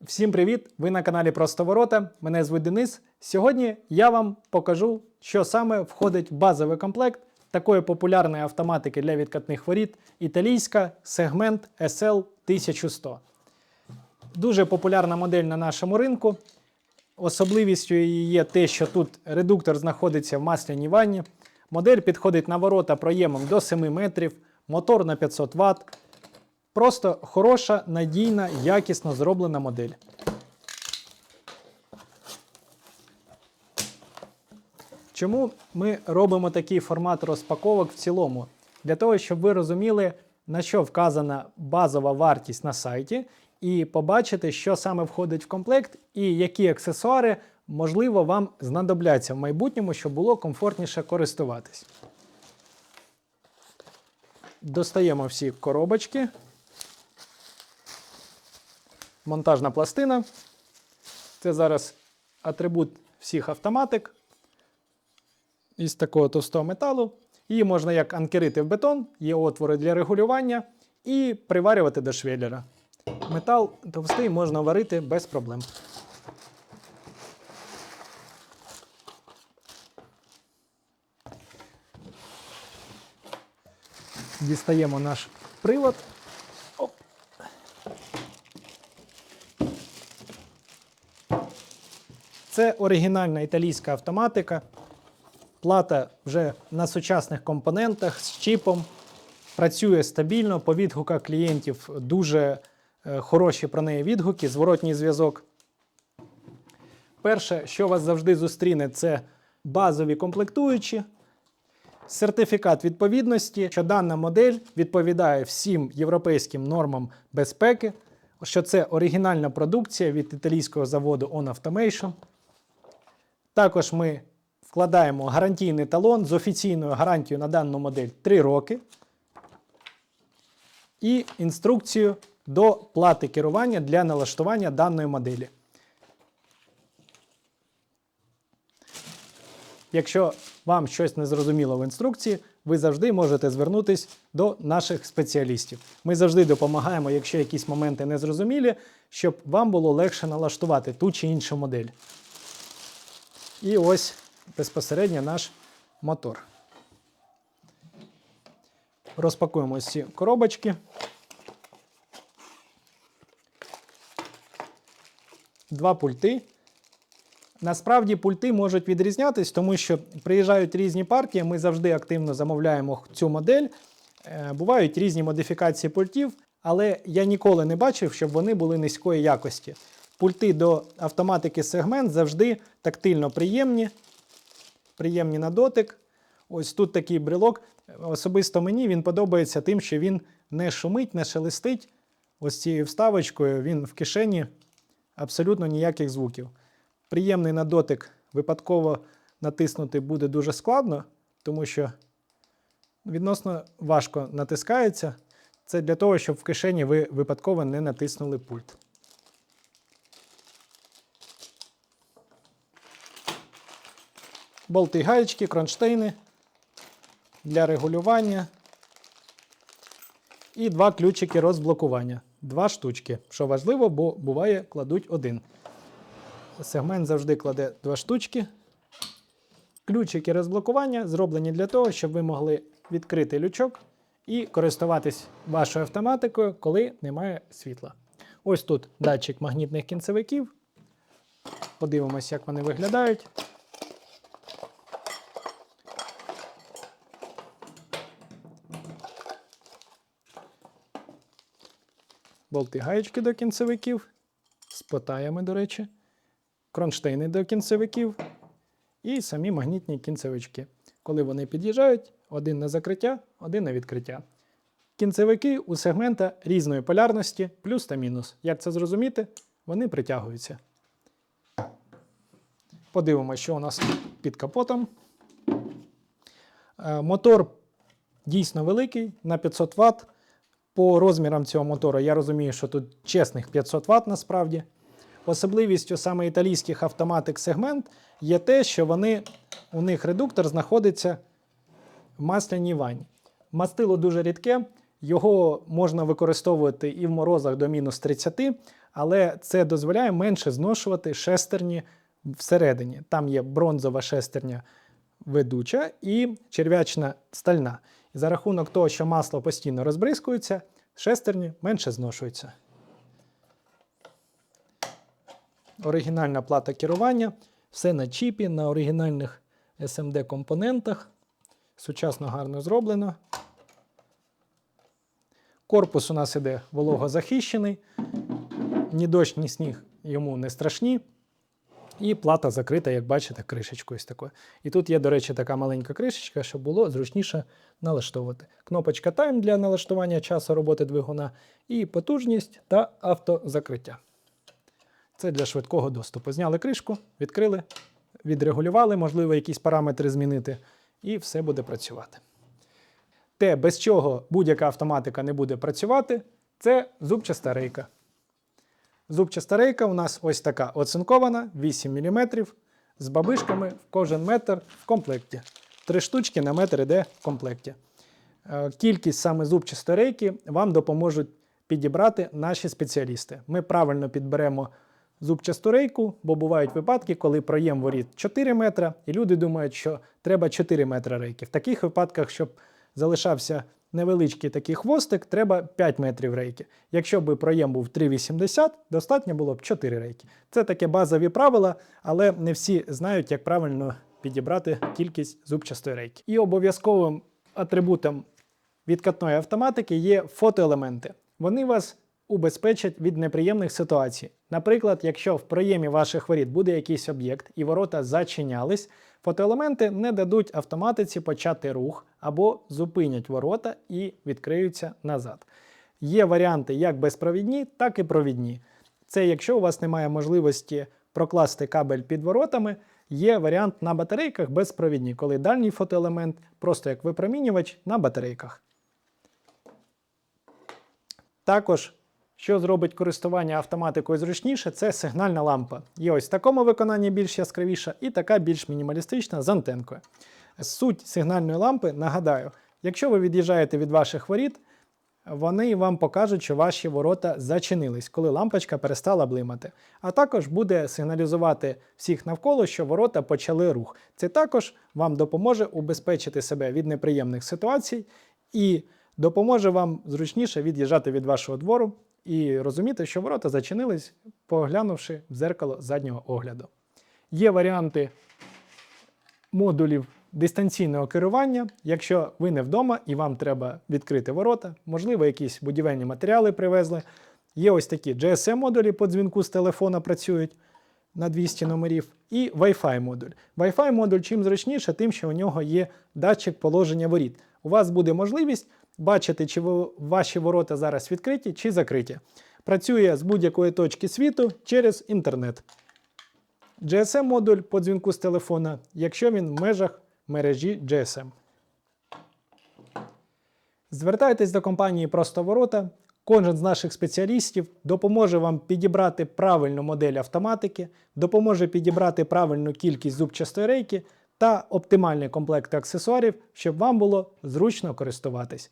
Всім привіт! Ви на каналі Просто Ворота. Мене звуть Денис. Сьогодні я вам покажу, що саме входить в базовий комплект такої популярної автоматики для відкатних воріт італійська сегмент SL 1100. Дуже популярна модель на нашому ринку. Особливістю її є те, що тут редуктор знаходиться в масляній ванні. Модель підходить на ворота проємом до 7 метрів, мотор на 500 Вт. Просто хороша, надійна, якісно зроблена модель. Чому ми робимо такий формат розпаковок в цілому? Для того, щоб ви розуміли, на що вказана базова вартість на сайті, і побачити, що саме входить в комплект, і які аксесуари, можливо, вам знадобляться в майбутньому, щоб було комфортніше користуватись. Достаємо всі коробочки. Монтажна пластина. Це зараз атрибут всіх автоматик із такого товстого металу. Її можна як анкерити в бетон, є отвори для регулювання і приварювати до швеллера. Метал товстий можна варити без проблем. Дістаємо наш привод. Це оригінальна італійська автоматика. Плата вже на сучасних компонентах з чіпом. Працює стабільно, по відгуках клієнтів дуже е, хороші про неї відгуки, зворотній зв'язок. Перше, що вас завжди зустріне, це базові комплектуючі, сертифікат відповідності, що дана модель відповідає всім європейським нормам безпеки, що це оригінальна продукція від італійського заводу On Automation. Також ми вкладаємо гарантійний талон з офіційною гарантією на дану модель 3 роки. І інструкцію до плати керування для налаштування даної моделі. Якщо вам щось не зрозуміло в інструкції, ви завжди можете звернутися до наших спеціалістів. Ми завжди допомагаємо, якщо якісь моменти не зрозумілі, щоб вам було легше налаштувати ту чи іншу модель. І ось безпосередньо наш мотор. Розпакуємо ось ці коробочки. Два пульти. Насправді пульти можуть відрізнятись, тому що приїжджають різні партії, ми завжди активно замовляємо цю модель. Е, Бувають різні модифікації пультів, але я ніколи не бачив, щоб вони були низької якості. Пульти до автоматики сегмент завжди тактильно приємні, приємні на дотик. Ось тут такий брелок. Особисто мені він подобається тим, що він не шумить, не шелестить. Ось цією вставочкою він в кишені абсолютно ніяких звуків. Приємний на дотик випадково натиснути буде дуже складно, тому що відносно важко натискається. Це для того, щоб в кишені ви випадково не натиснули пульт. Болти гаєчки, кронштейни для регулювання. І два ключики розблокування. Два штучки. Що важливо, бо буває, кладуть один. Сегмент завжди кладе два штучки. Ключики розблокування зроблені для того, щоб ви могли відкрити лючок і користуватись вашою автоматикою, коли немає світла. Ось тут датчик магнітних кінцевиків. Подивимось, як вони виглядають. Болти гаєчки до кінцевиків, з потаями, до речі, кронштейни до кінцевиків і самі магнітні кінцевички. Коли вони під'їжджають, один на закриття, один на відкриття. Кінцевики у сегмента різної полярності, плюс та мінус. Як це зрозуміти? Вони притягуються. Подивимося, що у нас під капотом. Е, Мотор дійсно великий на 500 Вт. По розмірам цього мотора я розумію, що тут чесних 500 Вт насправді. Особливістю саме італійських автоматик сегмент є те, що вони, у них редуктор знаходиться в масляній ванні. Мастило дуже рідке, його можна використовувати і в морозах до мінус 30, але це дозволяє менше зношувати шестерні всередині. Там є бронзова шестерня ведуча і черв'ячна стальна. За рахунок того, що масло постійно розбризкується, шестерні менше зношуються. Оригінальна плата керування, все на чіпі, на оригінальних SMD компонентах. Сучасно гарно зроблено. Корпус у нас іде вологозахищений, ні дощ, ні сніг йому не страшні. І плата закрита, як бачите, кришечкою ось такою. І тут є, до речі, така маленька кришечка, щоб було зручніше налаштовувати. Кнопочка Time для налаштування часу роботи двигуна, і потужність та автозакриття. Це для швидкого доступу. Зняли кришку, відкрили, відрегулювали, можливо, якісь параметри змінити, і все буде працювати. Те, без чого будь-яка автоматика не буде працювати, це зубчаста рейка. Зубчаста рейка у нас ось така оцинкована, 8 мм, з бабишками в кожен метр в комплекті. Три штучки на метр іде в комплекті. Е, Кількість саме зубчастої рейки вам допоможуть підібрати наші спеціалісти. Ми правильно підберемо зубчасту рейку, бо бувають випадки, коли проєм воріт 4 метра, і люди думають, що треба 4 метри рейки. В таких випадках, щоб залишався невеличкий такий хвостик, треба 5 метрів рейки. Якщо б проєм був 3,80, достатньо було б 4 рейки. Це таке базові правила, але не всі знають, як правильно підібрати кількість зубчастої рейки. І обов'язковим атрибутом відкатної автоматики є фотоелементи. Вони вас убезпечать від неприємних ситуацій. Наприклад, якщо в проємі ваших воріт буде якийсь об'єкт і ворота зачинялись, фотоелементи не дадуть автоматиці почати рух або зупинять ворота і відкриються назад. Є варіанти як безпровідні, так і провідні. Це якщо у вас немає можливості прокласти кабель під воротами, є варіант на батарейках безпровідні, коли дальній фотоелемент просто як випромінювач на батарейках. Також, що зробить користування автоматикою зручніше, це сигнальна лампа. Є ось в такому виконанні більш яскравіша і така більш мінімалістична з антенкою. Суть сигнальної лампи, нагадаю, якщо ви від'їжджаєте від ваших воріт, вони вам покажуть, що ваші ворота зачинились, коли лампочка перестала блимати. А також буде сигналізувати всіх навколо, що ворота почали рух. Це також вам допоможе убезпечити себе від неприємних ситуацій і допоможе вам зручніше від'їжджати від вашого двору і розуміти, що ворота зачинились, поглянувши в дзеркало заднього огляду. Є варіанти модулів дистанційного керування, якщо ви не вдома і вам треба відкрити ворота, можливо, якісь будівельні матеріали привезли. Є ось такі GSM-модулі по дзвінку з телефона працюють на 200 номерів, і Wi-Fi модуль. Wi-Fi модуль чим зручніше, тим, що у нього є датчик положення воріт. У вас буде можливість бачити, чи ваші ворота зараз відкриті чи закриті. Працює з будь-якої точки світу через інтернет. GSM-модуль по дзвінку з телефона, якщо він в межах мережі GSM. Звертайтесь до компанії Просто Ворота. Кожен з наших спеціалістів допоможе вам підібрати правильну модель автоматики, допоможе підібрати правильну кількість зубчастої рейки та оптимальний комплект аксесуарів, щоб вам було зручно користуватись.